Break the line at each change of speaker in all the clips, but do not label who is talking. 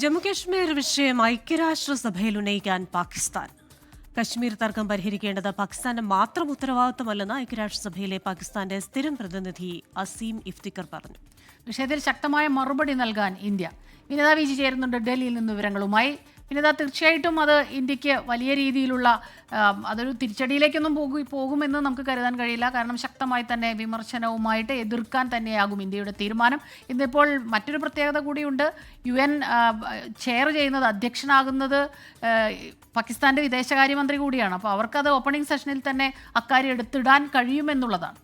ജമ്മുകശ്മീർ വിഷയം ഐക്യരാഷ്ട്രസഭയിൽ ഉന്നയിക്കാൻ പാകിസ്ഥാൻ. കശ്മീർ തർക്കം പരിഹരിക്കേണ്ടത് പാകിസ്ഥാന്റെ മാത്രം ഉത്തരവാദിത്തമല്ലെന്ന് ഐക്യരാഷ്ട്രസഭയിലെ പാകിസ്ഥാന്റെ സ്ഥിരം പ്രതിനിധി അസീം ഇഫ്തിക്കർ പറഞ്ഞു.
വിഷയത്തിൽ ശക്തമായ മറുപടി നൽകാൻ ഇന്ത്യ. വിനിത വിജി ചേരുന്നുണ്ട്. ഡൽഹിയിൽ നിന്ന് വിവരങ്ങളുമായി വിനിത തീർച്ചയായിട്ടും അത് ഇന്ത്യയ്ക്ക് വലിയ രീതിയിലുള്ള അതൊരു തിരിച്ചടിയിലേക്കൊന്നും പോകും പോകുമെന്ന് നമുക്ക് കരുതാൻ കഴിയില്ല. കാരണം ശക്തമായി തന്നെ വിമർശനവുമായിട്ട് എതിർക്കാൻ തന്നെയാകും ഇന്ത്യയുടെ തീരുമാനം. ഇന്നിപ്പോൾ മറ്റൊരു പ്രത്യേകത കൂടിയുണ്ട്. യു എൻ ചെയർ ചെയ്യുന്നത് അധ്യക്ഷനാകുന്നത് പാകിസ്ഥാന്റെ വിദേശകാര്യമന്ത്രി കൂടിയാണ്. അപ്പോൾ അവർക്കത് ഓപ്പണിംഗ് സെഷനിൽ തന്നെ അക്കാര്യം എടുത്തിടാൻ കഴിയുമെന്നുള്ളതാണ്.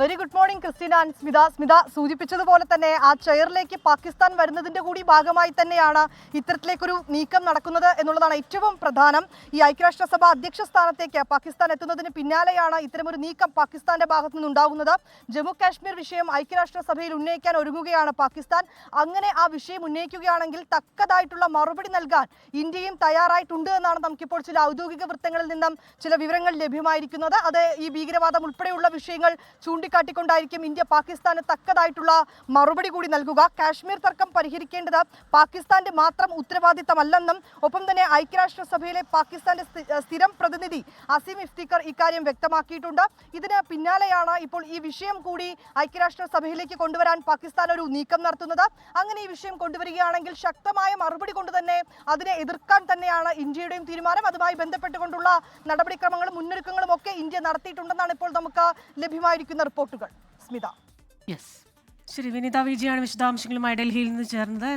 Very good morning Christina Smitha. Smitha സൂചിപ്പിച്ചതുപോലെ തന്നെ ആ ചെയറിലേക്ക് പാകിസ്ഥാൻ വരുന്നതിന്റെ കൂടി ഭാഗമായി തന്നെയാണ് ഇത്തരത്തിലേക്കൊരു നീക്കം നടക്കുന്നത് എന്നുള്ളതാണ് ഏറ്റവും പ്രധാനം. ഈ ഐക്യരാഷ്ട്രസഭ അധ്യക്ഷ സ്ഥാനത്തേക്ക് പാകിസ്ഥാൻ എത്തുന്നതിന് പിന്നാലെയാണ് ഇത്തരമൊരു നീക്കം പാകിസ്ഥാന്റെ ഭാഗത്തു നിന്നുണ്ടാകുന്നത്. ജമ്മു കാശ്മീർ വിഷയം ഐക്യരാഷ്ട്രസഭയിൽ ഉന്നയിക്കാൻ ഒരുങ്ങുകയാണ് പാകിസ്ഥാൻ. അങ്ങനെ ആ വിഷയം ഉന്നയിക്കുകയാണെങ്കിൽ തക്കതായിട്ടുള്ള മറുപടി നൽകാൻ ഇന്ത്യയും തയ്യാറായിട്ടുണ്ട് എന്നാണ് നമുക്കിപ്പോൾ ചില ഔദ്യോഗിക വൃത്തങ്ങളിൽ നിന്നും ചില വിവരങ്ങൾ ലഭ്യമായിരിക്കുന്നത്. അത് ഈ ഭീകരവാദം ഉൾപ്പെടെയുള്ള വിഷയങ്ങൾ ചൂണ്ടിക്കാട്ടിക്കൊണ്ടായിരിക്കും ഇന്ത്യ പാകിസ്ഥാന് തക്കതായിട്ടുള്ള മറുപടി കൂടി നൽകുക. കാശ്മീർ തർക്കം പരിഹരിക്കേണ്ടത് പാകിസ്ഥാന്റെ മാത്രം ഉത്തരവാദിത്തമല്ലെന്നും ഒപ്പം തന്നെ ഐക്യരാഷ്ട്രസഭയിലെ പാകിസ്ഥാന്റെ സ്ഥിരം പ്രതിനിധി അസീം ഇഫ്തിക്കർ ഇക്കാര്യം വ്യക്തമാക്കിയിട്ടുണ്ട്. ഇതിന് പിന്നാലെയാണ് ഇപ്പോൾ ഈ വിഷയം കൂടി ഐക്യരാഷ്ട്രസഭയിലേക്ക് കൊണ്ടുവരാൻ പാകിസ്ഥാൻ ഒരു നീക്കം നടത്തുന്നത്. അങ്ങനെ ഈ വിഷയം കൊണ്ടുവരികയാണെങ്കിൽ ശക്തമായ മറുപടി കൊണ്ട് തന്നെ അതിനെ എതിർക്കാൻ തന്നെയാണ് ഇന്ത്യയുടെയും തീരുമാനം. അതുമായി ബന്ധപ്പെട്ടുകൊണ്ടുള്ള നടപടിക്രമങ്ങളും മുന്നൊരുക്കങ്ങളും ഒക്കെ ഇന്ത്യ നടത്തിയിട്ടുണ്ടെന്നാണ് ഇപ്പോൾ നമുക്ക് ലഭ്യമായിരിക്കുന്ന റിപ്പോർട്ടുകൾ. സ്മിത.
യെസ്
ശ്രീ വിനിത വിജയാണ് വിശദാംശങ്ങളുമായി ഡൽഹിയിൽ നിന്ന് ചേർന്നത്.